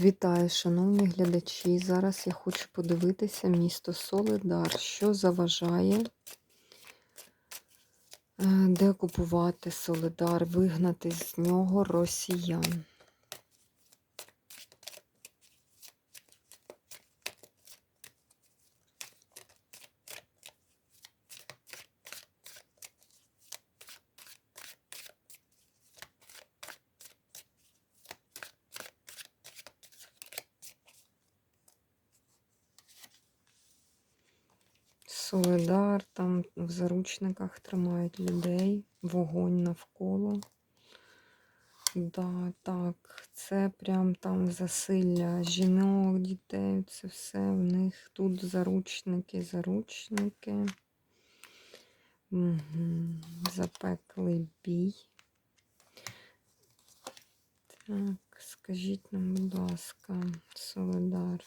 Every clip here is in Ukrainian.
Вітаю, шановні глядачі. Зараз я хочу подивитися місто Солидар, що заважає де деокупувати Солидар, вигнати з нього росіян. Солидар, там в заручниках тримають людей, вогонь навколо. Да, так, це прям там засилля жінок, дітей, це все в них тут заручники, заручники. Угу. Запеклий бій. Так, скажіть нам, будь ласка, Солидар.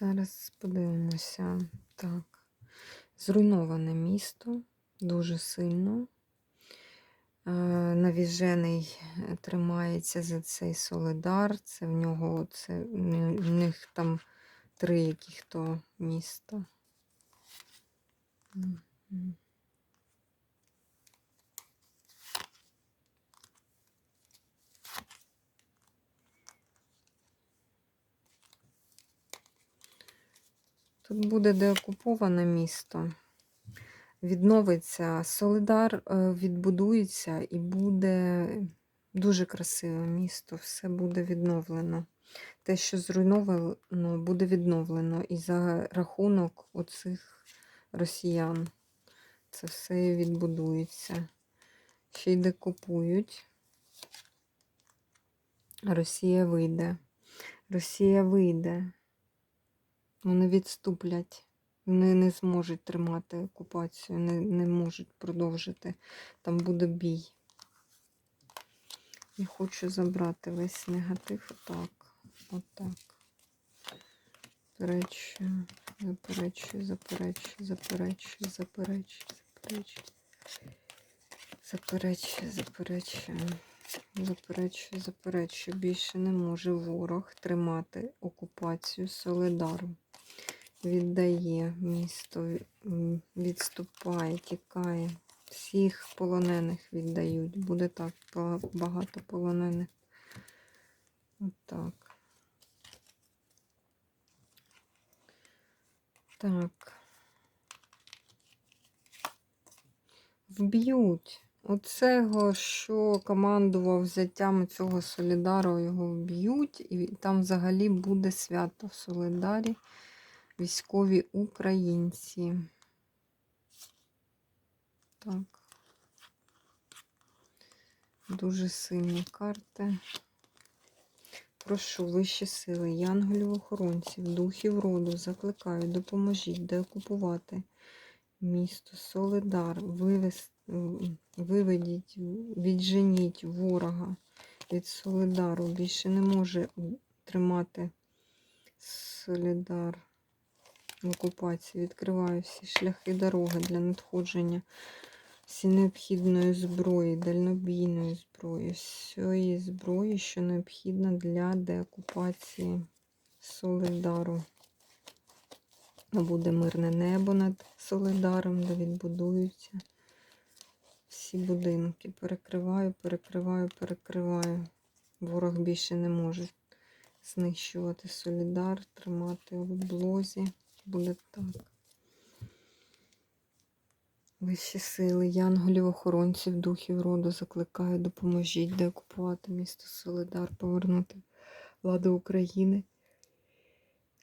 Зараз подивимося. Так. Зруйноване місто дуже сильно. Е, Навіжений тримається за цей Солидар. Це в нього це в них там три яких то міста. Тут буде деокуповане місто. Відновиться Солидар, е, відбудується і буде дуже красиве місто. Все буде відновлено. Те, що зруйновано, буде відновлено. І за рахунок оцих росіян це все відбудується. Ще й декупують. Росія вийде. Росія вийде. Вони відступлять. Вони не зможуть тримати окупацію, не, не можуть продовжити. Там буде бій. Я хочу забрати весь негатив отак. Отак. Заперечую, заперечую, заперечую, заперечую, заперечую, заперечую. Заперечую, заперечую. Заперечую, заперечую. Більше не може ворог тримати окупацію Солидару віддає місто, відступає, тікає. Всіх полонених віддають. Буде так багато полонених. Отак. так. Вб'ють. Оцего, що командував взяттям цього Солідару, його вб'ють, і там взагалі буде свято в Солидарі військові українці. Так. Дуже сильні карти. Прошу вищі сили, янголів охоронців, духів роду, закликаю, допоможіть деокупувати місто Солидар, вивез, виведіть, відженіть ворога від Солидару. Більше не може тримати Солидар в окупації. Відкриваю всі шляхи дороги для надходження всі необхідної зброї, дальнобійної зброї, всієї зброї, що необхідна для деокупації Солидару. Буде мирне небо над Солидаром, де відбудуються всі будинки. Перекриваю, перекриваю, перекриваю. Ворог більше не може знищувати Солідар, тримати в облозі буде так. Вищі сили, янголів, охоронців, духів роду закликаю, допоможіть деокупувати місто Солидар, повернути владу України,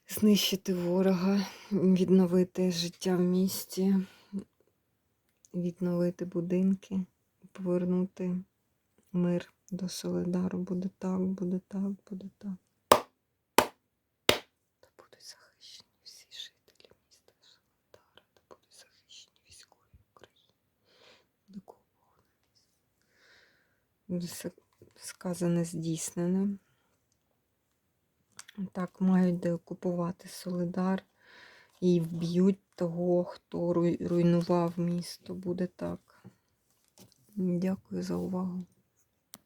знищити ворога, відновити життя в місті, відновити будинки, повернути мир до Солидару. Буде так, буде так, буде так. Сказане здійснене. Так, мають де окупувати Солидар. і вб'ють того, хто руйнував місто. Буде так. Дякую за увагу.